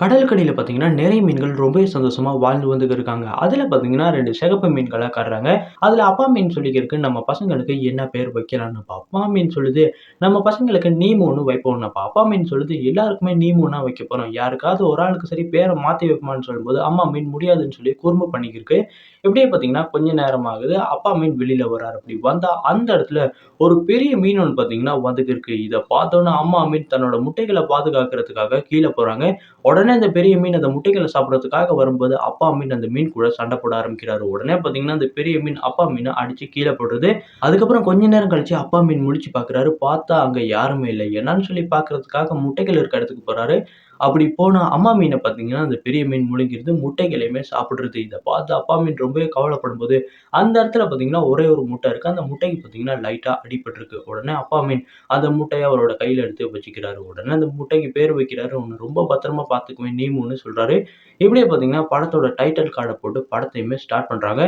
கடலுக்கடியில பார்த்தீங்கன்னா, நிறைய மீன்கள் ரொம்பவே சந்தோஷமாக வாழ்ந்து வந்துட்டு இருக்காங்க. அதில் பார்த்தீங்கன்னா ரெண்டு சிகப்பு மீன்களாக காட்டுறாங்க. அதில் அப்பா மீன் சொல்லிக்கிறதுக்கு நம்ம பசங்களுக்கு என்ன பேர் வைக்கலாம்னு அப்பா மீன் சொல்லுது, நம்ம பசங்களுக்கு நீமோன்னு வைப்போம்னப்பா. அப்பா மீன் சொல்லுது, எல்லாருக்குமே நீமோன்னா வைக்க போகிறோம் யாருக்காவது ஒரு ஆளுக்கு சரி பேரை மாற்றி வைப்போமான்னு சொல்லும்போது, அம்மா மீன் முடியாதுன்னு சொல்லி குறும்பு பண்ணிக்கிருக்கு. இப்படியே பார்த்தீங்கன்னா, கொஞ்ச நேரம் ஆகுது. அப்பா மீன் வெளியில் வராரு. அப்படி வந்தால் அந்த இடத்துல ஒரு பெரிய மீன் ஒன்று பார்த்தீங்கன்னா வந்துக்கிருக்கு இதை பார்த்தோன்னே அம்மா மீன் தன்னோட முட்டைகளை பாதுகாக்கிறதுக்காக கீழே போகிறாங்க உடனே அந்த பெரிய மீன் அந்த முட்டைகளை சாப்பிட்றதுக்காக வரும்போது, அப்பா மீன் அந்த மீன் கூட சண்டை போட ஆரம்பிக்கிறாரு. உடனே பார்த்தீங்கன்னா, அந்த பெரிய மீன் அப்பா மீனை அடித்து கீழே போடுறது அதுக்கப்புறம் கொஞ்ச நேரம் கழிச்சு அப்பா மீன் முழிச்சு பார்க்குறாரு. பார்த்தா அங்கே யாருமே இல்லை என்னன்னு சொல்லி பார்க்கறதுக்காக முட்டைகள் இருக்க இடத்துக்கு போகிறாரு அப்படி போன அம்மா மீனை பார்த்தீங்கன்னா, அந்த பெரிய மீன் முழுங்கிருது. முட்டைகளையுமே சாப்பிட்றது இதை பார்த்து அப்பா மீன் ரொம்பவே கவலைப்படும்போது, அந்த இடத்துல பார்த்தீங்கன்னா, ஒரே ஒரு முட்டை இருக்குது அந்த முட்டைக்கு பார்த்தீங்கன்னா, லைட்டாக அடிபட்டுருக்கு. உடனே அப்பா மீன் அந்த முட்டையை அவரோட கையில் எடுத்து வச்சுக்கிறாரு. உடனே அந்த முட்டைக்கு பேர் வைக்கிறாரு. ஒன்று ரொம்ப பத்திரமா பார்த்துக்குவேன் நீமுன்னு சொல்கிறாரு இப்படியே பார்த்தீங்கன்னா, படத்தோட டைட்டில் கார்டை போட்டு படத்தையுமே ஸ்டார்ட் பண்ணுறாங்க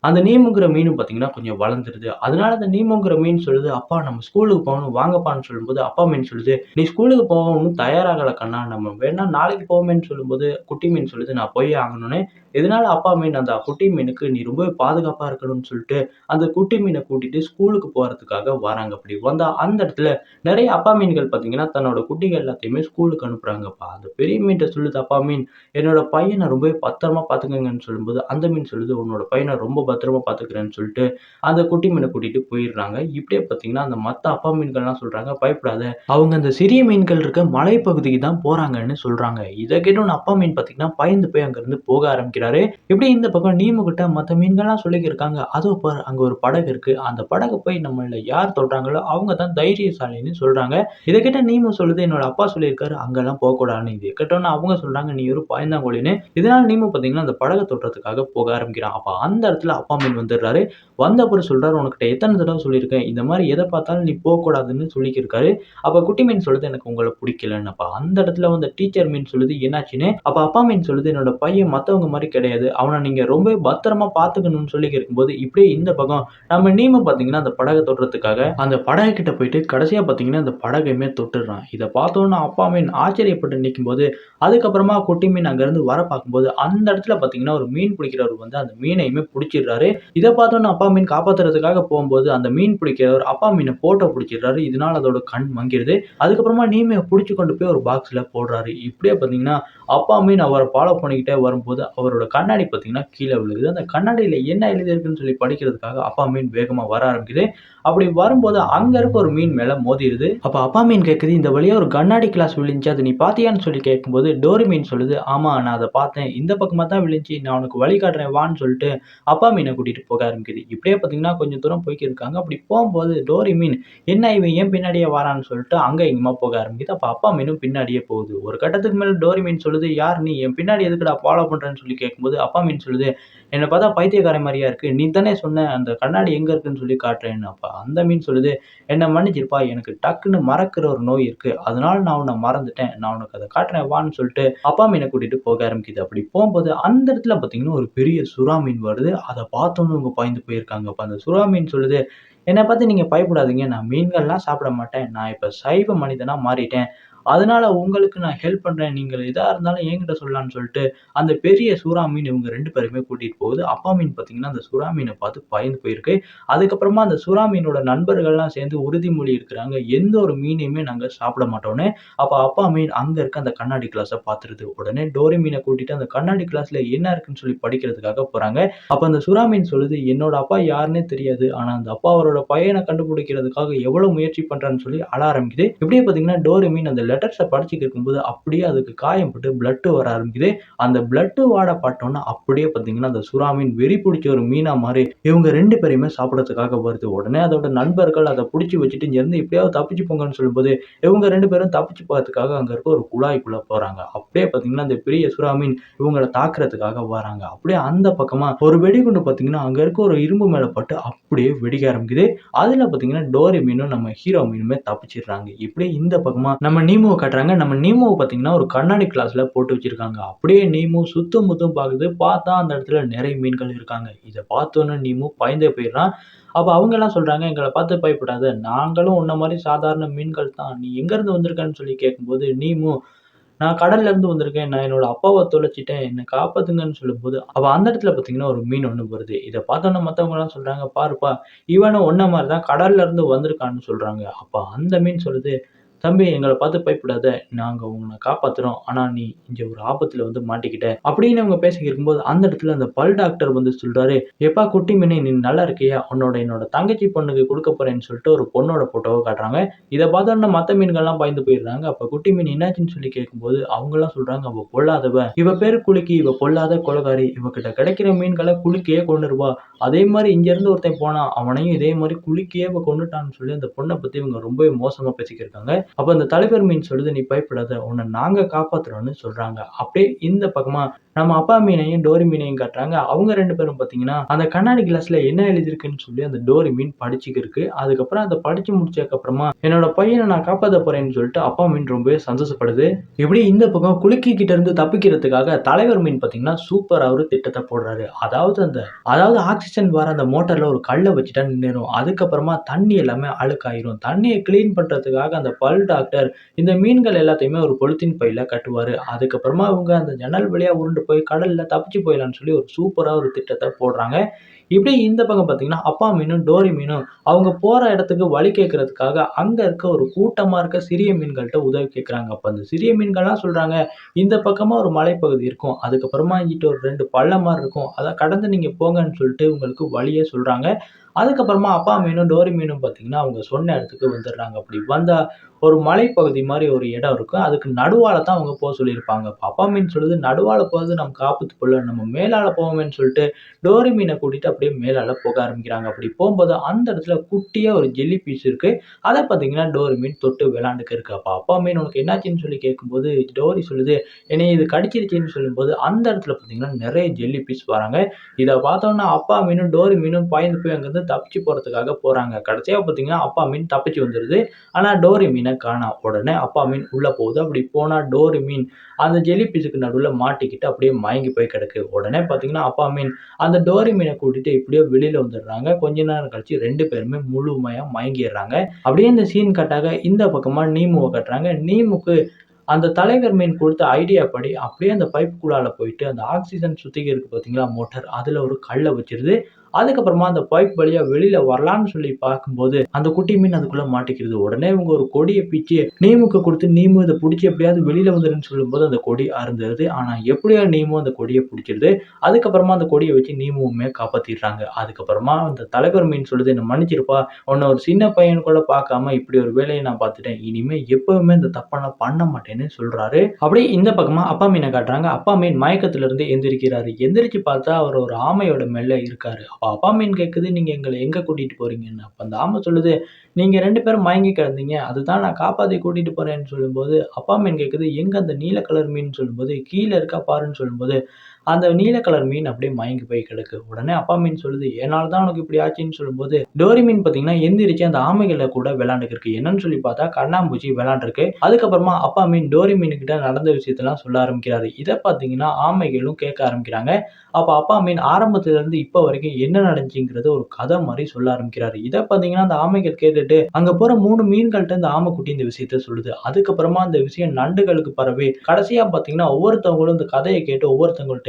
அந்த நீமுங்கிற மீனும் பார்த்தீங்கன்னா, கொஞ்சம் வளர்ந்துருது. அதனால அந்த நீமுங்கிற மீன் சொல்லுது, "அப்பா நம்ம ஸ்கூலுக்கு போகணும் வாங்கப்பான்னு" சொல்லும்போது, அப்பா மீன் சொல்லுது, "நீ ஸ்கூலுக்கு போகணும் தயாராகல கண்ணா. நம்ம வேணா நாளைக்கு போவோமேன்னு" சொல்லும்போது, குட்டி மீன் சொல்லுது, "நான் போய் ஆகணும்னு." இதனால அப்பா மீன் அந்த குட்டி மீனுக்கு, "நீ ரொம்பவே பாதுகாப்பாக இருக்கணும்னு" சொல்லிட்டு, அந்த குட்டி மீனை கூட்டிட்டு ஸ்கூலுக்கு போகிறதுக்காக வராங்க. அப்படி வந்தால் அந்த இடத்துல நிறைய அப்பா மீன்கள் பார்த்தீங்கன்னா, தன்னோட குட்டிகள் எல்லாத்தையுமே ஸ்கூலுக்கு அனுப்புகிறாங்கப்பா அந்த பெரிய மீன்கிட்ட சொல்லுது அப்பா மீன், "என்னோட பையனை ரொம்பவே பத்திரமா பார்த்துக்கங்கன்னு" சொல்லும்போது, அந்த மீன் சொல்லுது, "உன்னோட பையனை ரொம்ப திரும்ப பார்த்துக்கிறேன்னு" சொல்லிட்டு, அந்த குட்டி மீனை கூட்டிட்டு போயிடுறாங்க. இப்படியே பார்த்தீங்கன்னா, அந்த மற்ற அப்பா மீன்கள்லாம் சொல்கிறாங்க "பயப்படாத. அவங்க அந்த சிறிய மீன்கள் இருக்க மலைப்பகுதிக்கு தான் போகிறாங்கன்னு சொல்கிறாங்க இதை கேட்டோன்னு அப்பா மீன் பார்த்தீங்கன்னா, பயந்து போய் அங்கேருந்து போக ஆரம்பிக்கிறாரு. இப்படி இந்த பக்கம் நீமு கிட்ட மத்த மீன்கள்லாம் சொல்லிக்கிருக்காங்க. "அதோ பாரு அங்கே ஒரு படகு இருக்குது அந்த படகு போய் நம்மள யார் தொடுறாங்களோ அவங்க தான் தைரியசாலின்னு" சொல்கிறாங்க இதை கேட்ட நீமு சொல்லுது, "என்னோட அப்பா சொல்லியிருக்காரு அங்கெல்லாம் போகக்கூடாதுன்னு இது கேட்டோன்னு அவங்க சொல்கிறாங்க "நீ ஒரு பயந்தாங்கோலின்னு." இதனால் நீமு பார்த்தீங்கன்னா, அந்த படகை தொடுறதுக்காக போக ஆரம்பிக்கிறான். அப்போ அந்த இடத்துல அப்பா மீன் வந்துடுறாரு. வந்த அப்புறம் சொல்றாரு, "உனக்கிட்ட எத்தனை தடவை சொல்லியிருக்கேன். இந்த மாதிரி எதை பார்த்தாலும் நீ போகக்கூடாதுன்னு சொல்லிக்கிருக்காரு. அப்போ குட்டி மீன் சொல்லுது, "எனக்கு உங்களை பிடிக்கலன்னு அப்போ அந்த இடத்துல வந்த டீச்சர் மீன் சொல்லுது, என்னாச்சுன்னு. அப்போ அப்பா மீன் சொல்லுது, "என்னோட பையன் மற்றவங்க மாதிரி கிடையாது. அவனை நீங்க ரொம்பவே பத்திரமா பார்த்துக்கணும்னு" சொல்லி இருக்கும்போது இப்படியே இந்த பக்கம் நம்ம நீமை பார்த்தீங்கன்னா, அந்த படகை தொடுறதுக்காக அந்த படகு கிட்ட போயிட்டு கடைசியா பார்த்தீங்கன்னா, அந்த படகையுமே தொட்டுடுறான். இதை பார்த்தோன்னா அப்பா மீன் ஆச்சரியப்பட்டு நிக்கும்போது, அதுக்கப்புறமா குட்டி மீன் அங்கேருந்து வர பார்க்கும்போது, அந்த இடத்துல பார்த்தீங்கன்னா, ஒரு மீன் பிடிக்கிறவர் வந்து அந்த மீனையுமே புடிச்சிடுறாரு. இதை பார்த்தோன்னு அப்பா மீன் காப்பாத்துறதுக்காக போகும்போது அந்த மீன் பிடிக்கிறவர் அப்பா மீனை போட்டோ பிடிச்சிடுறாரு இதனால அதோட கண் மங்கிருது. அதுக்கப்புறமா நீமய பிடிச்சி கொண்டு போய் ஒரு பாக்ஸில் போடுறாரு. இப்படியே பார்த்தீங்கன்னா, அப்பா மீன் அவரை ஃபாலோ பண்ணிக்கிட்டே வரும்போது, அவரோட கண்ணாடி பார்த்தீங்கன்னா, கீழே விழுகுது. அந்த கண்ணாடியில என்ன எழுதியிருக்குன்னு சொல்லி படிக்கிறதுக்காக அப்பா மீன் வேகமாக வர ஆரம்பிக்குது. அப்படி வரும்போது அங்க இருக்க ஒரு மீன் மேலே மோதிருது. அப்போ அப்பா மீன் கேட்குது, "இந்த வழியா ஒரு கண்ணாடி கிளாஸ் விழுந்துச்சு. அது நீ பார்த்தியான்னு?" சொல்லி கேட்கும்போது, டோரி மீன் சொல்லுது, "ஆமா நான் அதை பார்த்தேன். இந்த பக்கமாக தான் விழுந்துச்சு. நான் உனக்கு வழி காட்டுறேன் வான்னு" சொல்லிட்டு அப்பா மீன கூட்டிட்டு போக ஆரம்பிக்குது. இப்படியே பார்த்தீங்கன்னா, கொஞ்சம் தூரம் போய்க்கிருக்காங்க. அப்படி போகும்போது டோரி மீன், "என்ன இவன் ஏன் பின்னாடியே வரான்னு" சொல்லிட்டு அங்க இங்கமா போக ஆரம்பிக்குது. அப்போ அப்பா மீனும் பின்னாடியே போகுது. ஒரு கட்டத்துக்கு மேலே டோரி மீன் சொல்லுது, "யார் நீ? என் பின்னாடி எதுக்குடா ஃபாலோ பண்ணுறேன்னு சொல்லி கேட்கும்போது, அப்பா மீன் சொல்லுது, என்னை பார்த்தா பைத்தியக்காரன் மாதிரியா இருக்கு. நீ தானே சொன்ன அந்த கண்ணாடி எங்க இருக்குன்னு சொல்லி காட்டுறேன்னு." அப்பா அந்த மீன் சொல்லுது, "என்ன மன்னிச்சிருப்பா. எனக்கு டக்குன்னு மறக்கிற ஒரு நோய் இருக்கு. அதனால நான் உன்னை மறந்துட்டேன். நான் உனக்கு அதை காட்டுறேன் வான்னு" சொல்லிட்டு அப்பா மீன கூட்டிட்டு போக ஆரம்பிக்குது. அப்படி போகும்போது அந்த இடத்துல பார்த்தீங்கன்னா, ஒரு பெரிய சுறா மீன் வருது. அதை பார்த்தோனே இவங்க பாய்ந்து போயிருக்காங்க. அப்போ அந்த சுறா மீன் சொல்லுது, என்னை பார்த்து நீங்க பயப்படாதீங்க. நான் மீன்கள்லாம் சாப்பிட மாட்டேன். நான் இப்போ சைவ மனிதனா மாறிட்டேன். அதனால உங்களுக்கு நான் ஹெல்ப் பண்றேன். நீங்கள் எதா இருந்தாலும் என்கிட்ட சொல்லலான்னு சொல்லிட்டு அந்த பெரிய சுறா மீன் இவங்க ரெண்டு பேருமே கூட்டிட்டு போகுது. அப்பா மீன் பார்த்தீங்கன்னா, அந்த சுறா மீனை பார்த்து பயந்து போயிருக்கு. அதுக்கப்புறமா அந்த சுறா மீனோட நண்பர்கள்லாம் சேர்ந்து உறுதிமொழி இருக்கிறாங்க எந்த ஒரு மீனையுமே நாங்க சாப்பிட மாட்டோம்னு அப்ப அப்பா மீன் அங்க இருக்க அந்த கண்ணாடி கிளாஸை பார்த்துருது. உடனே டோரி மீனை கூட்டிட்டு அந்த கண்ணாடி கிளாஸ்ல என்ன இருக்குன்னு சொல்லி படிக்கிறதுக்காக போறாங்க. அப்ப அந்த சுறா மீன் சொல்லுது, "என்னோட அப்பா யாருன்னே தெரியாது. ஆனா அந்த அப்பா அவரோட பையனை கண்டுபிடிக்கிறதுக்காக எவ்வளவு முயற்சி பண்றான்னு" சொல்லி அழ ஆரம்பிக்குது. இப்படியே பார்த்தீங்கன்னா, டோரி மீன் அந்த லெட்டர்ஸை படிச்சுட்டு இருக்கும்போது, அப்படியே அதுக்கு காயம் போட்டு பிளட் வர ஆரம்பிக்குது. அந்த பிளட்டு வாட பட்டோனே அப்படியே பார்த்தீங்கன்னா, அந்த சுறா மீன் வெறி பிடிச்ச ஒரு மீனா மாறி இவங்க ரெண்டு பேரையுமே சாப்பிட்றதுக்காக வருது. உடனே அதோட நண்பர்கள் அதை பிடிச்சி வச்சுட்டு, இங்கேருந்து எப்படியாவது தப்பிச்சு போங்கன்னு" சொல்லும்போது, இவங்க ரெண்டு பேரும் தப்பிச்சு போகிறதுக்காக அங்கே இருக்க ஒரு குழாய்க்குள்ள போகிறாங்க அப்படியே பார்த்தீங்கன்னா, அந்த பெரிய சுறா மீன் இவங்கள தாக்குறதுக்காக வராங்க. அப்படியே அந்த பக்கமாக ஒரு வெடிகுண்டு பார்த்தீங்கன்னா, அங்கே இருக்க ஒரு இரும்பு மேலே பட்டு அப்படியே வெடிக்க ஆரம்பிக்குது. அதில் பார்த்தீங்கன்னா, டோரி மீனும் நம்ம ஹீரோ மீனுமே தப்பிச்சிடுறாங்க. இப்படியே இந்த பக்கமாக நம்ம நீமோவை காட்டுறாங்க. நம்ம நீமோவை பார்த்தீங்கன்னா, ஒரு கண்ணாடி கிளாஸில் போட்டு வச்சுருக்காங்க அப்படியே நீமோ சுத்தம் முத்தம் பார்க்குது. பார்த்தா அந்த இடத்துல நிறைய மீன்கள் இருக்காங்க. இதை பார்த்தோன்னே நீமோ பயந்தே போயிடுறான். அப்போ அவங்கெல்லாம் சொல்கிறாங்க எங்களை பார்த்து பயப்படாத. நாங்களும் உன்ன மாதிரி சாதாரண மீன்கள் தான். நீ எங்கேருந்து வந்திருக்கன்னு?" சொல்லி கேட்கும்போது, நீமோ, நான் கடல்ல இருந்து வந்திருக்கேன். நான் என்னோட அப்பாவை தொலைச்சிட்டேன் என்னை காப்பாத்துங்கன்னு சொல்லும்போது, அவள் அந்த இடத்துல பார்த்தீங்கன்னா, ஒரு மீன் ஒன்று வருது. இதை பார்த்தோன்னா மற்றவங்கலாம் சொல்றாங்க, "பாருப்பா, இவனும் உன்ன மாதிரி தான் கடல்ல இருந்து வந்திருக்கான்னு" சொல்கிறாங்க அப்போ அந்த மீன் சொல்லுது, "தம்பி எங்களை பார்த்து பயப்படாத. நாங்கள் உங்களை காப்பாற்றுறோம் ஆனால் நீ இங்கே ஒரு ஆபத்தில் வந்து மாட்டிக்கிட்ட." அப்படின்னு அவங்க பேசி இருக்கும்போது, அந்த இடத்துல அந்த பல் டாக்டர் வந்து சொல்கிறாரு "எப்பா குட்டி மீனே நீ நல்லா இருக்கியா? உன்னோட என்னோட தங்கச்சி பொண்ணுக்கு கொடுக்க போகிறேன்னு சொல்லிட்டு ஒரு பொண்ணோட ஃபோட்டோவை காட்டுறாங்க. இதை பார்த்தோன்னா மற்ற மீன்கள்லாம் பயந்து போயிடுறாங்க. அப்போ குட்டி மீன் என்னாச்சுன்னு சொல்லி கேட்கும்போது, அவங்களாம் சொல்கிறாங்க அவள் பொல்லாதவ. இவ பேர் குலுக்கி. இவ பொல்லாத கொலகாரி இவகிட்ட கிடைக்கிற மீன்களை குலுக்கியே கொண்டுருவா அதே மாதிரி இங்கேருந்து ஒருத்தன் போனான். அவனையும் இதே மாதிரி குலுக்கியே இவ கொன்னுட்டான்னு" சொல்லி அந்த பொண்ணை பற்றி இவங்க ரொம்பவே மோசமாக பேசிக்கிருக்காங்க அப்ப அந்த தலைவர் மீன் சொல்லுது, "நீ பயப்படாத. உன்னை நாங்க காப்பாத்துறோம்ன்னு" சொல்றாங்க. அப்படியே இந்த பக்கமா நம்ம அப்பா மீனையும், டோரி மீனையும் காட்டுறாங்க. அவங்க ரெண்டு பேரும் பார்த்தீங்கன்னா, அந்த கண்ணாடி கிளாஸ்ல என்ன எழுதியிருக்குன்னு சொல்லி அந்த டோரி மீன் படிச்சுக்கிருக்கு அதுக்கப்புறம் அதை படிச்சு முடிச்சதுக்கு அப்புறமா, என்னோட பையனை நான் காப்பாற்ற போறேன்னு சொல்லிட்டு அப்பா மீன் ரொம்பவே சந்தோஷப்படுது. இப்படி இந்த பக்கம் குலுக்கி கிட்ட இருந்து தப்பிக்கிறதுக்காக தலைவர் மீன் பார்த்தீங்கன்னா, சூப்பர் அவரு திட்டத்தை போடுறாரு. அதாவது அந்த அதாவது ஆக்சிஜன் வர அந்த மோட்டர்ல ஒரு கல்லை வச்சுட்டா நின்றுடும் அதுக்கப்புறமா தண்ணி எல்லாமே அழுக்காயிரும். தண்ணியை கிளீன் பண்றதுக்காக அந்த பல் டாக்டர் இந்த மீன்கள் எல்லாத்தையுமே ஒரு பொலித்தீன் பையில கட்டுவாரு. அதுக்கப்புறமா அவங்க அந்த ஜன்னல் வழியா உருண்டு போய் கடல்ல தப்பிச்சு போயிடலான்னு சொல்லி ஒரு சூப்பரா ஒரு திட்டத்தை போடுறாங்க. இப்படி இந்த பக்கம் பார்த்தீங்கன்னா, அப்பா மீனும், டோரி மீனும் அவங்க போகிற இடத்துக்கு வழி கேட்கறதுக்காக அங்கே இருக்க ஒரு கூட்டமாக இருக்க சிறிய மீன்கள்கிட்ட உதவி கேட்குறாங்க அப்போ அந்த சிறிய மீன்கள்லாம் சொல்கிறாங்க "இந்த பக்கமாக ஒரு மலைப்பகுதி இருக்கும். அதுக்கப்புறமா இங்கிட்ட ஒரு ரெண்டு பள்ளம் மாதிரி இருக்கும். அதை கடந்து நீங்கள் போங்கன்னு" சொல்லிட்டு உங்களுக்கு வழியே சொல்கிறாங்க அதுக்கப்புறமா அப்பா மீனும், டோரி மீனும் பார்த்தீங்கன்னா, அவங்க சொன்ன இடத்துக்கு வந்துடுறாங்க. அப்படி வந்தால் ஒரு மலைப்பகுதி மாதிரி ஒரு இடம் இருக்கும். அதுக்கு நடுவால் தான் அவங்க போக சொல்லியிருப்பாங்க. அப்பா மீன் சொல்லுது, நடுவால் போகிறது நமக்கு ஆபத்து போல. நம்ம மேலால் போவோமேன்னு" சொல்லிட்டு டோரி மீனை கூட்டிட்டு அப்படியே மேலால் போக ஆரம்பிக்கிறாங்க. அப்படி போகும்போது அந்த இடத்துல குட்டியாக ஒரு ஜெல்லி பீஸ் இருக்குது அதை பார்த்தீங்கன்னா, டோரி மீன் தொட்டு விளாண்டுக்கு இருக்கு. அப்போ அப்பா மீன் "உனக்கு என்னாச்சுன்னு" சொல்லி கேட்கும்போது, டோரி சொல்லுது, என்னை இது கடிச்சிருச்சுன்னு" சொல்லும்போது, அந்த இடத்துல பார்த்தீங்கன்னா, நிறைய ஜெல்லி பீஸ் வராங்க. இதை பார்த்தோன்னா அப்பா மீனும், டோரி மீனும் பயந்து போய் அங்கேருந்து தப்பிச்சு போகிறதுக்காக போகிறாங்க கடைசியாக பார்த்தீங்கன்னா, அப்பா மீன் தப்பிச்சு வந்துடுது ஆனால் டோரி மீனை காணா உடனே அப்பா மீன் உள்ளே போகுது. அப்படி போனால் டோரி மீன் அந்த ஜெல்லி பீஸுக்கு நடுவில் மாட்டிக்கிட்டு அப்படியே மயங்கி போய் கிடக்கு. உடனே பார்த்தீங்கன்னா, அப்பா மீன் அந்த டோரி மீனை மீன கூட்டிட்டு இப்படியோ வெளியில வந்துடுறாங்க. கொஞ்ச நேரம் கழிச்சு ரெண்டு பேருமே முழுமையா மயங்கிடுறாங்க அப்படியே இந்த சீன் கட்டாக இந்த பக்கமா நீமுவை கட்டுறாங்க நீமுக்கு அந்த தலைவர் மீன் கொடுத்த ஐடியா படி அப்படியே அந்த பைப்புக்குள்ளால போயிட்டு அந்த ஆக்சிஜன் சுத்திகரிக்கு பார்த்தீங்களா மோட்டார், அதுல ஒரு கல்லை வச்சிருது. அதுக்கப்புறமா அந்த பைப் வழியா வெளியில வரலான்னு சொல்லி பார்க்கும்போது, அந்த குட்டி மீன் அதுக்குள்ள மாட்டிக்கிறது உடனே இவங்க ஒரு கொடியை பிச்சு நீமுக்கு கொடுத்து "நீமு இத புடிச்சு எப்படியாவது வெளியில வந்துருன்னு" சொல்லும்போது அந்த கொடி அறுந்துருது. ஆனா எப்படியா நீமு அந்த கொடிய பிடிச்சிருது அதுக்கப்புறமா அந்த கொடிய வச்சு நீமுவுமே காப்பாத்திடுறாங்க. அதுக்கப்புறமா அந்த தலைவர் மீன் சொல்லுது, "என்ன மன்னிச்சிருப்பா உன்ன ஒரு சின்ன பையன் கூட பார்க்காம இப்படி ஒரு வேலையை நான் பார்த்துட்டேன். இனிமே எப்பவுமே இந்த தப்ப நான் பண்ண மாட்டேன்னு" சொல்றாரு. அப்படியே இந்த பக்கமா அப்பா மீனை காட்டுறாங்க. அப்பா மீன் மயக்கத்துல இருந்து எந்திரிக்கிறாரு. எந்திரிச்சு பார்த்தா அவர் ஒரு ஆமையோட மேல இருக்காரு. அப்ப அப்பா மீன் கேட்குது, "நீங்க எங்களை எங்க கூட்டிட்டு போறீங்கன்னு?" அப்ப அந்த ஆமை சொல்லுது, "நீங்க ரெண்டு பேரும் மயங்கி கிடந்தீங்க. அதுதான் நான் காப்பாத்தி கூட்டிட்டு போறேன்னு" சொல்லும்போது, அப்பா கேட்குது, "எங்க அந்த நீல கலர் மீன்?" சொல்லும்போது, கீழே இருக்கா பாருன்னு" சொல்லும்போது, அந்த நீல கலர் மீன் அப்படியே மயங்கி போய் கிடக்கு. உடனே அப்பா மீன் சொல்லுது, என்னால் தான் உனக்கு இப்படி ஆச்சுன்னு" சொல்லும்போது, டோரி மீன் பார்த்தீங்கன்னா எந்திரிச்சு அந்த ஆமைகளை கூட விளாண்டுக்கிருக்கு என்னன்னு சொல்லி பார்த்தா கண்ணாம்பூச்சி விளாண்டுருக்கு அதுக்கப்புறமா அப்பா மீன் டோரி மீன்கிட்ட நடந்த விஷயத்தெல்லாம் சொல்ல ஆரம்பிக்கிறாரு. இதை பார்த்தீங்கன்னா ஆமைகளும் கேட்க ஆரம்பிக்கிறாங்க. அப்போ அப்பா மீன் ஆரம்பத்துல இருந்து வரைக்கும் என்ன நடந்துச்சுங்கிறது ஒரு கதை மாதிரி சொல்ல ஆரம்பிக்கிறாரு. இதை பார்த்தீங்கன்னா அந்த ஆமைகள் கேட்டுட்டு அங்க போற மூணு மீன்கள்கிட்ட இந்த ஆமைக்குட்டி இந்த விஷயத்த சொல்லுது. அதுக்கப்புறமா அந்த விஷயம் நண்டுகளுக்கு பரவி, கடைசியா பார்த்தீங்கன்னா ஒவ்வொருத்தவங்களும் இந்த கதையை கேட்டு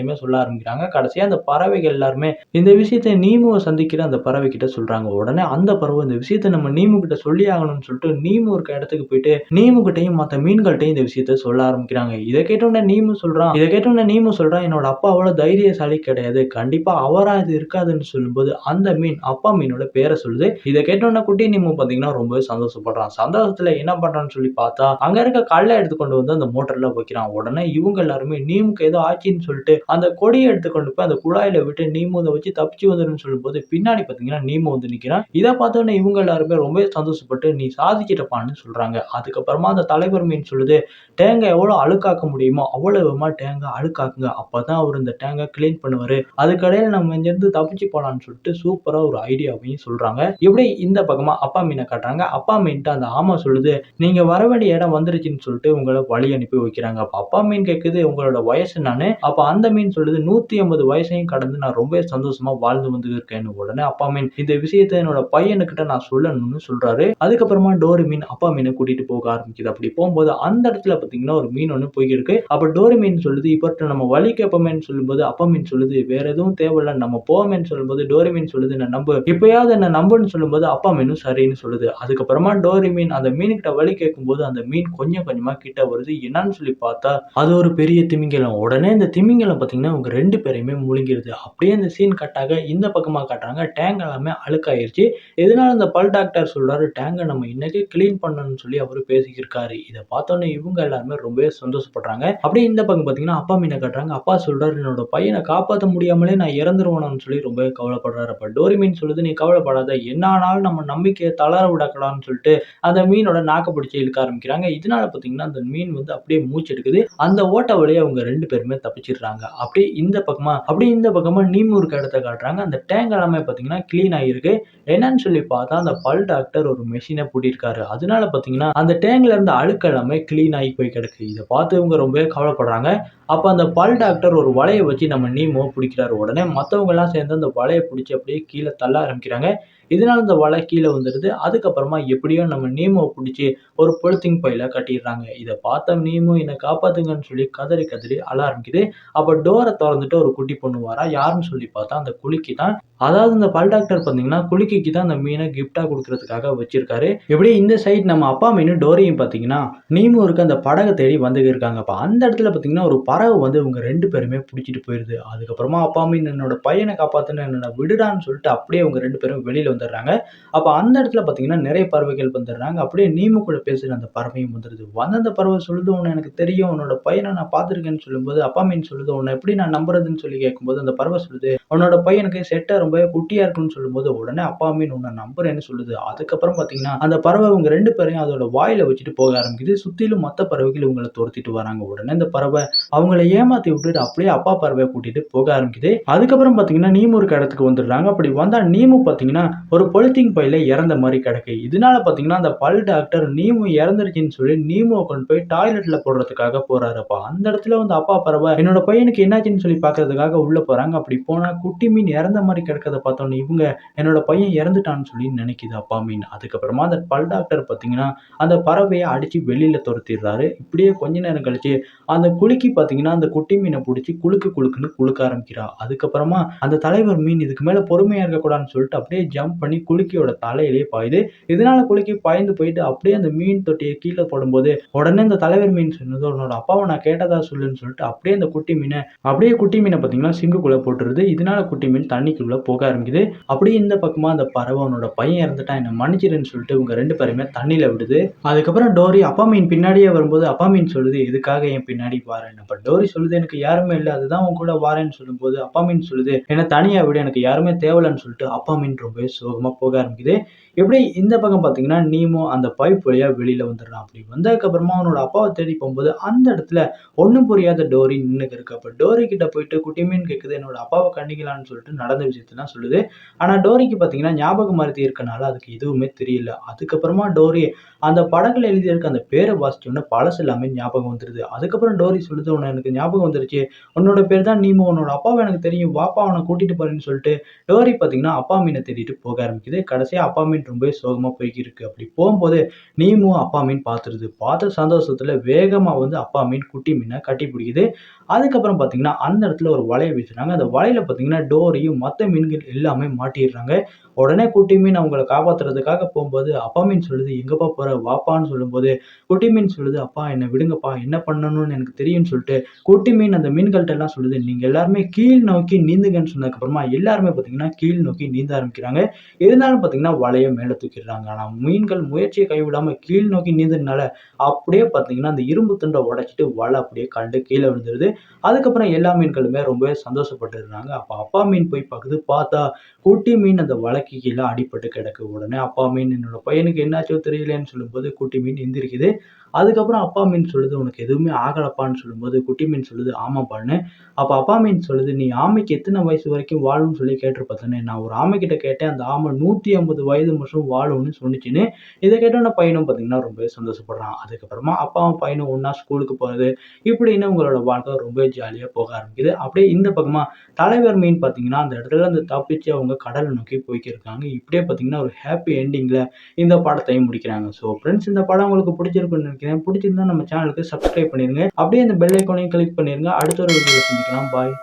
எல்லாத்தையுமே சொல்ல ஆரம்பிக்கிறாங்க. கடைசியா அந்த பறவைகள் எல்லாருமே இந்த விஷயத்த நீமுவ சந்திக்கிற அந்த பறவை கிட்ட சொல்றாங்க. உடனே அந்த பறவை இந்த விஷயத்த நம்ம நீமு கிட்ட சொல்லி ஆகணும்னு சொல்லிட்டு நீமு இருக்க இடத்துக்கு போயிட்டு நீமு கிட்டயும் மத்த மீன்கள்ட்டயும் இந்த விஷயத்த சொல்ல ஆரம்பிக்கிறாங்க. இத கேட்டவுடனே நீமு சொல்றான் இத கேட்டவுடனே நீமு சொல்றான், "என்னோட அப்பா அவ்வளவு தைரியசாலி கிடையாது. கண்டிப்பா அவரா இது இருக்காதுன்னு" சொல்லும்போது, அந்த மீன் அப்பா மீனோட பேரை சொல்லுது. இதை கேட்டவுடனே குட்டி நீமு பார்த்தீங்கன்னா ரொம்பவே சந்தோஷப்படுறான். சந்தோஷத்துல என்ன பண்றான்னு சொல்லி பார்த்தா, அங்க இருக்க கல்ல எடுத்து கொண்டு வந்து அந்த மோட்டர்ல வைக்கிறான். உடனே இவங்க எல்லாருமே நீமுக்கு ஏதோ ஆச்சுன்னு சொல்லிட்டு அந்த கொடியை எடுத்து கொண்டு போய் அந்த குழாயில விட்டு நீமு வச்சு தப்பிச்சு வந்துருன்னு சொல்லும்போது, பின்னாடி பார்த்தீங்கன்னா நீமோ வந்து நிற்கிறான் இதை பார்த்தோன்னே இவங்க எல்லாருமே ரொம்பவே சந்தோஷப்பட்டு, "நீ சாதிச்சிட்டப்பான்னு" சொல்றாங்க. அதுக்கப்புறமா அந்த தலைவர் மீன் சொல்லுது, "டேங்க எவ்வளோ அழுக்காக்க முடியுமோ அவ்வளவுமா டேங்க அழுக்காக்குங்க. அப்பதான் அவர் இந்த டேங்கை கிளீன் பண்ணுவாரு. அதுக்கடையில் நம்ம இங்கிருந்து தப்பிச்சு போகலான்னு சொல்லிட்டு சூப்பரா ஒரு ஐடியாவையும் சொல்றாங்க. இப்படி இந்த பக்கமா அப்பா மீனை காட்டுறாங்க அப்பா மீன்ட்டு அந்த ஆமா சொல்லுது நீங்க வர வேண்டிய இடம் வந்துருச்சுன்னு சொல்லிட்டு உங்களை வழி அனுப்பி வைக்கிறாங்க அப்ப அப்பா மீன் கேட்குது உங்களோட வயசு நானு அப்ப அந்த மீன் சொல்லுது நூத்தி ஐம்பது வயசையும் கடந்து நான் ரொம்ப சந்தோஷமா வாழ்ந்து வந்து இருக்கேன் உடனே அப்பா மீன் இந்த விஷயத்த என்னோட பையனுக்கிட்ட நான் சொல்லணும்னு சொல்றாரு. அதுக்கப்புறமா டோரி மீன் அப்பா மீனை கூட்டிட்டு போக ஆரம்பிக்குது. அப்படி போகும்போது அந்த இடத்துல பாத்தீங்கன்னா ஒரு மீன் ஒண்ணு போயிருக்கு அப்ப டோரி மீன் சொல்லுது இப்ப நம்ம வழி கேட்போமேன்னு சொல்லும்போது அப்பா மீன் சொல்லுது வேற எதுவும் தேவையில்ல நம்ம போவோமேன்னு சொல்லும்போது டோரி மீன் சொல்லுது நான் நம்பு? இப்பயாவது என்ன நம்புன்னு சொல்லும்போது அப்பா மீனும் சரின்னு சொல்லுது. அதுக்கப்புறமா டோரி மீன் அந்த மீன்கிட்ட வழி கேட்கும்போது அந்த மீன் கொஞ்சம் கொஞ்சமா கிட்ட வருது. என்னன்னு சொல்லி பார்த்தா அது ஒரு பெரிய திமிங்கலம். உடனே இந்த திமிங்கலம் பாத்தீங்கன்னா அவங்க ரெண்டு பேரையுமே முழுங்கிடுது அப்படியே அந்த சீன் கட்டாக இந்த பக்கமா காட்டுறாங்க. டேங்க் எல்லாமே அழுக்காயிருச்சு. எதனால இந்த பல் டாக்டர் சொல்றாரு டேங்கை நம்ம இன்னைக்கு கிளீன் பண்ணணும்னு சொல்லி அவரு பேசிக்கிருக்காரு. இதை பார்த்தோன்னே இவங்க எல்லாருமே ரொம்பவே சந்தோஷப்படுறாங்க. அப்படியே இந்த பக்கம் பார்த்தீங்கன்னா அப்பா மீனை காட்டுறாங்க. அப்பா சொல்றாரு என்னோட பையனை காப்பாற்ற முடியாமலே நான் இறந்துருவானு சொல்லி ரொம்பவே கவலைப்படுறாரு. அப்போ டோரி மீன் சொல்லுது நீ கவலைப்படாத. என்ன ஆனாலும் நம்ம நம்பிக்கையை தளர விடக்கூடாதுன்னு சொல்லிட்டு அந்த மீனோட நாக்க பிடிச்சி இழுக்க ஆரம்பிக்கிறாங்க. இதனால பாத்தீங்கன்னா அந்த மீன் வந்து அப்படியே மூச்சு எடுக்குது. அந்த ஓட்ட வழியை அவங்க ரெண்டு பேருமே தப்பிச்சிடுறாங்க. அப்படியே இந்த பக்கமாக அப்படியே இந்த பக்கமா நீமூருக்கு இடத்த காட்டுறாங்க. அந்த டேங்க் எல்லாமே பார்த்தீங்கன்னா க்ளீன் ஆகிருக்கு என்னன்னு சொல்லி பார்த்தா அந்த பல் டாக்டர் ஒரு மெஷினை பூட்டியிருக்காரு. அதனால பார்த்தீங்கன்னா அந்த டேங்க்ல இருந்த அழுக்கு எல்லாமே க்ளீன் ஆகி போய் கிடக்கு. இதை பார்த்து இவங்க ரொம்பவே கவலைப்படுறாங்க. அப்போ அந்த பல் டாக்டர் ஒரு வலையை வச்சு நம்ம நீமோ பிடிக்கிறாரு. உடனே மற்றவங்கெல்லாம் சேர்ந்து அந்த வலையை பிடிச்சி அப்படியே கீழே தள்ள ஆரம்பிக்கிறாங்க. இதனால் இந்த வலை கீழே வந்துடுது அதுக்கப்புறமா எப்படியோ நம்ம நீமோவை பிடிச்சி ஒரு பொழுத்திங் பையில் கட்டிடுறாங்க. இதை பார்த்த நீமோ என்னை காப்பாத்துங்கன்னு சொல்லி கதறி கதறி அழ ஆரம்பிக்குது. அப்போ டோரை திறந்துட்டு ஒரு குட்டி பொண்ணு வரா. யாருன்னு சொல்லி பார்த்தா அந்த குலுக்கி தான் அதாவது இந்த பல் டாக்டர் பார்த்தீங்கன்னா குலுக்கிக்கு தான் அந்த மீனை கிஃப்டாக கொடுக்கறதுக்காக வச்சிருக்காரு. எப்படியும் இந்த சைட் நம்ம அப்பா மீன் டோரையும் பார்த்தீங்கன்னா நீமோருக்கு அந்த படகை தேடி வந்திருக்காங்க அப்போ அந்த இடத்துல பார்த்தீங்கன்னா ஒரு பறவை வந்து இவங்க ரெண்டு பேருமே பிடிச்சிட்டு போயிடுது அதுக்கப்புறமா அப்பா மீன் என்னோட பையனை காப்பாற்றுன்னு என்ன விடுடான்னு சொல்லிட்டு அப்படியே அவங்க ரெண்டு பேரும் வெளியில வந்துடுறாங்க. அப்போ அந்த இடத்துல பார்த்தீங்கன்னா நிறைய பறவைகள் வந்துடுறாங்க. அப்படியே நீமுக்குள்ள பேசுகிற அந்த பறவையும் வந்துடுது. வந்து அந்த பறவை சொல்லுது உன்னை எனக்கு தெரியும். உன்னோட பையனை நான் பார்த்துருக்கேன்னு சொல்லும்போது அப்பா மீன் சொல்லுது. உன்னை எப்படி நான் நம்புறதுன்னு சொல்லி கேட்கும்போது அந்த பறவை சொல்லுது உன்னோட பையனுக்கு செட்டாக ரொம்ப குட்டியா இருக்குன்னு சொல்லும்போது உடனே அப்பா மீன் உன்னை நம்புறேன்னு சொல்லுது. அதுக்கப்புறம் பார்த்தீங்கன்னா அந்த பறவை இவங்க ரெண்டு பேரையும் அதோட வாயில வச்சுட்டு போக ஆரம்பிக்குது. சுத்திலும் மற்ற பறவைகள் இவங்களை துரத்திட்டு வராங்க. உடனே இந்த பறவை அவங்கள ஏமாத்தி விட்டுட்டு அப்படியே அப்பா பறவையை கூட்டிட்டு போக ஆரம்பிக்குது. அதுக்கப்புறம் பார்த்தீங்கன்னா நீமுருக்கு இடத்துக்கு வந்துடுறாங்க. அப்படி வந்தா நீமு பார்த்தீங்கன்னா ஒரு பொலித்தீன் பையில இறந்த மாதிரி கிடக்கு. இதனால பார்த்தீங்கன்னா அந்த பல் டாக்டர் நீமு இறந்துருச்சுன்னு சொல்லி நீமுவை கொண்டு போய் டாய்லெட்ல போடுறதுக்காக போகிறாருப்பா அந்த இடத்துல வந்து அப்பா பறவை என்னோட பையனுக்கு என்னாச்சுன்னு சொல்லி பார்க்கறதுக்காக உள்ள போறாங்க. அப்படி போனா குட்டி மீன் இறந்த மாதிரி கிடக்கிறத பார்த்தோன்னே இவங்க என்னோட பையன் இறந்துட்டான்னு சொல்லி நினைக்குது அப்பா மீன். அதுக்கப்புறமா அந்த பல் டாக்டர் பார்த்தீங்கன்னா அந்த பறவையை அடிச்சு வெளியில துரத்திடுறாரு. இப்படியே கொஞ்ச நேரம் கழிச்சு அந்த குலுக்கி பார்த்தீங்கன்னா அந்த குட்டி மீனை பிடிச்சி குழுக்கு குழுக்குன்னு குழுக்க ஆரம்பிக்கிறா. அதுக்கப்புறமா அந்த தலைவர் மீன் இதுக்கு மேலே பொறுமையாக இருக்கக்கூடாதுன்னு சொல்லிட்டு அப்படியே ஜம்ப் பண்ணி குலுக்கியோட தலையிலேயே பாயுது. இதனால குலுக்கி பாய்ந்து போயிட்டு அப்படியே அந்த மீன் தொட்டியை கீழே போடும்போது உடனே அந்த தலைவர் மீன் சொன்னது உன்னோட அப்பாவை நான் கேட்டதா சொல்லுன்னு சொல்லிட்டு அப்படியே அந்த குட்டி மீனை அப்படியே குட்டி மீனை பார்த்தீங்கன்னா சிங்குக்குள்ளே போட்டுருது. இதனால குட்டி மீன் தண்ணிக்குள்ளே போக ஆரம்பிக்குது. அப்படியே இந்த பக்கமாக அந்த பறவை உன்னோட பையன் இறந்துட்டா என்னை மன்னிச்சிருன்னு சொல்லிட்டு இவங்க ரெண்டு பேருமே தண்ணியில் விடுது. அதுக்கப்புறம் டோரி அப்பா மீன் பின்னாடியே வரும்போது அப்பா மீன் சொல்லுது எதுக்காக என் பின்னாடி வாரேன்? அப்ப கௌரி சொல்லுது எனக்கு யாருமே இல்லை அதுதான் உன் கூட வாரேன்னு சொல்லும்போது அப்பா மீன் சொல்லுது. என்ன தனியாக விட எனக்கு யாருமே தேவையில்லைன்னு சொல்லிட்டு அப்பா மீன் ரொம்பவே சோகமா போக ஆரம்பிக்குது. எப்படி இந்த பக்கம் பார்த்தீங்கன்னா நீமோ அந்த பைப் வழியாக வெளியில் வந்துடுறான். அப்படி வந்ததுக்கப்புறமா அவனோட அப்பாவை தேடி போகும்போது அந்த இடத்துல ஒன்றும் புரியாத டோரி நின்றுக்கு இருக்கு அப்போ டோரி கிட்ட போயிட்டு குட்டி மீன் கேட்குது என்னோட அப்பாவை கண்டிக்கலான்னு சொல்லிட்டு நடந்த விஷயத்தெல்லாம் சொல்லுது. ஆனால் டோரிக்கு பார்த்தீங்கன்னா ஞாபகம் மருத்தி இருக்கனால அதுக்கு எதுவுமே தெரியல. அதுக்கப்புறமா டோரி அந்த படங்கள் எழுதியிருக்க அந்த பேரை வாசிச்சோன்னே பழசு எல்லாமே ஞாபகம் வந்துடுது அதுக்கப்புறம் டோரி சொல்லுது உன்னை எனக்கு ஞாபகம் வந்துருச்சு. உன்னோட பேர் தான் நீமோ. உன்னோட அப்பாவை எனக்கு தெரியும். வாப்பா அவனை கூட்டிகிட்டு போறேன்னு சொல்லிட்டு. டோரி பார்த்தீங்கன்னா அப்பா மீனை தேடிட்டு போக ஆரம்பிக்குது. கடைசியாக அப்பா மீன் ரொம்பவே சோகமாக போய்க்கிருக்கு. அப்படி போகும்போது நீமும் அப்பா மீன் பார்த்துருது. பார்த்த சந்தோஷத்தில் வேகமாக வந்து அப்பா மீன் குட்டி மீனை கட்டி பிடிக்குது. அதுக்கப்புறம் பார்த்தீங்கன்னா அந்த இடத்துல ஒரு வலையை வீசுறாங்க அந்த வலையில் பார்த்தீங்கன்னா டோரியும் மற்ற மீன்கள் எல்லாமே மாட்டிடுறாங்க. உடனே குட்டி மீன் அவங்கள காப்பாற்றுறதுக்காக போகும்போது அப்பா மீன் சொல்லுது எங்கப்பா போற? வாப்பான்னு சொல்லும்போது குட்டி மீன் சொல்லுது அப்பா என்னை விடுங்கப்பா என்ன பண்ணணும்னு எனக்கு தெரியும்னு சொல்லிட்டு குட்டி மீன் அந்த மீன்கள்கிட்ட எல்லாம் சொல்லுது நீங்க எல்லாருமே கீழ் நோக்கி நீந்துங்கன்னு சொன்னதுக்கப்புறமா எல்லாருமே பார்த்தீங்கன்னா கீழ் நோக்கி நீந்த ஆரம்பிக்கிறாங்க. இருந்தாலும் பார்த்தீங்கன்னா வலையை மேலே தூக்கிடுறாங்க. ஆனால் மீன்கள் முயற்சியை கைவிடாமல் கீழ் நோக்கி நீந்ததுனால அப்படியே பார்த்தீங்கன்னா அந்த இரும்பு துண்டை உடைச்சிட்டு வலை அப்படியே கண்டு கீழே விழுந்துருது. அதுக்கப்புறம் எல்லா மீன்களுமே ரொம்பவே சந்தோஷப்பட்டுருந்தாங்க. அப்போ அப்பா மீன் போய் பார்க்குது பார்த்தா குட்டி மீன் அந்த வழக்கு கீழே அடிபட்டு கிடக்கு உடனே அப்பா மீன் என்னோட பையனுக்கு என்னாச்சோ தெரியலன்னு சொல்லும்போது குட்டி மீன் எந்திரிக்குது. அதுக்கப்புறம் அப்பா மீன் சொல்லுது உனக்கு எதுவுமே ஆகலப்பான்னு சொல்லும்போது குட்டி மீன் சொல்லுது ஆமாப்பான்னு அப்போ அப்பா மீன் சொல்லுது நீ ஆமைக்கு எத்தனை வயசு வரைக்கும் வாழும்னு சொல்லி கேட்டிருப்பத்தானே நான் ஒரு ஆமை கேட்டேன் அந்த ஆமை நூற்றி ஐம்பது வயது மட்டும் வாழும்னு சொன்னிச்சுன்னு. இதை கேட்டோன்னே பையனும் பார்த்தீங்கன்னா ரொம்பவே சந்தோஷப்படுறான். அதுக்கப்புறமா அப்பாவும் பையனும் ஒன்றா ஸ்கூலுக்கு போகிறது இப்படின்னு உங்களோட வாழ்க்கை ரொம்ப ஜாலியாக போக ஆரம்பிக்குது. அப்படியே இந்த பக்கமாக தலைவர் மீன் பார்த்தீங்கன்னா அந்த இடத்துல அந்த தப்பிச்சு அவங்க கடலை நோக்கி போய்க்கிருக்காங்க. இப்படியே பார்த்தீங்கன்னா ஒரு ஹாப்பி எண்டிங்கில் இந்த படத்தையும் முடிக்கிறாங்க. ஸோ ஃப்ரெண்ட்ஸ் இந்த படம் உங்களுக்கு பிடிச்சிருக்குன்னு நினைக்கிறேன். பிடிச்சிருந்தா நம்ம சேனலுக்கு சப்ஸ்கிரைப் பண்ணிருங்க. அப்படியே அந்த பெல் ஐக்கோனையும் கிளிக் பண்ணிருங்க. அடுத்த ஒரு வீடியோ சந்திக்கலாம். பாய்